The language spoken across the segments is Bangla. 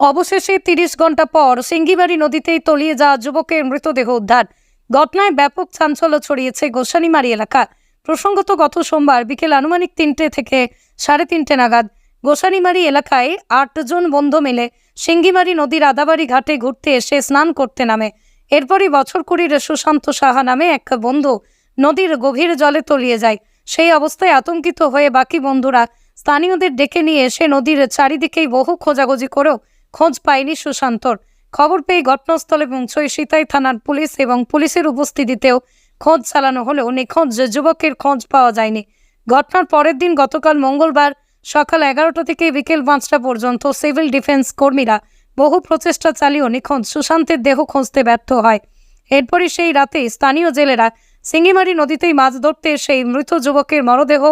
অবশেষে তিরিশ ঘণ্টা পর সিঙ্গিবাড়ি নদীতেই তলিয়ে যাওয়া যুবকের মৃতদেহ উদ্ধার। ঘটনায় ব্যাপক চাঞ্চল্য ছড়িয়েছে গোসানিমারি এলাকা। প্রসঙ্গত গত সোমবার বিকেল আনুমানিক তিনটে থেকে সাড়ে তিনটে নাগাদ গোসানিমারি এলাকায় আটজন বন্ধু মিলে সিঙ্গিমারি নদীর আদাবাড়ি ঘাটে ঘুরতে এসে স্নান করতে নামে। এরপরই বছর কুড়ির সুশান্ত সাহা নামে এক বন্ধু নদীর গভীর জলে তলিয়ে যায়। সেই অবস্থায় আতঙ্কিত হয়ে বাকি বন্ধুরা স্থানীয়দের ডেকে নিয়ে এসে নদীর চারিদিকেই বহু খোঁজাখুঁজি করেও খোঁজ পায়নি সুশান্তর। খবর পেয়ে ঘটনাস্থলে পৌঁছয় সিতাই থানার পুলিশ এবং পুলিশের উপস্থিতিতেও খোঁজ চালানো হলেও নিখোঁজ যুবকের খোঁজ পাওয়া যায়নি। ঘটনার পরের দিন গতকাল মঙ্গলবার সকাল এগারোটা থেকে বিকেল পাঁচটা পর্যন্ত সিভিল ডিফেন্স কর্মীরা বহু প্রচেষ্টা চালিয়েও নিখোঁজ সুশান্তের দেহ খুঁজতে ব্যর্থ হয়। এরপরই সেই রাতে স্থানীয় জেলেরা সিঙ্গিমারি নদীতেই মাছ ধরতে সেই মৃত যুবকের মরদেহ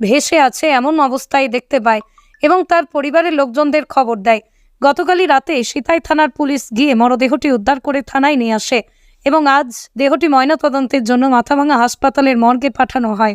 ভেসে আছে এমন অবস্থায় দেখতে পায় এবং তার পরিবারের লোকজনদের খবর দেয়। গতকালই রাতে সিতাই থানার পুলিশ গিয়ে মরদেহটি উদ্ধার করে থানায় নিয়ে আসে এবং আজ দেহটি ময়নাতদন্তের জন্য মাথাভাঙা হাসপাতালের মর্গে পাঠানো হয়।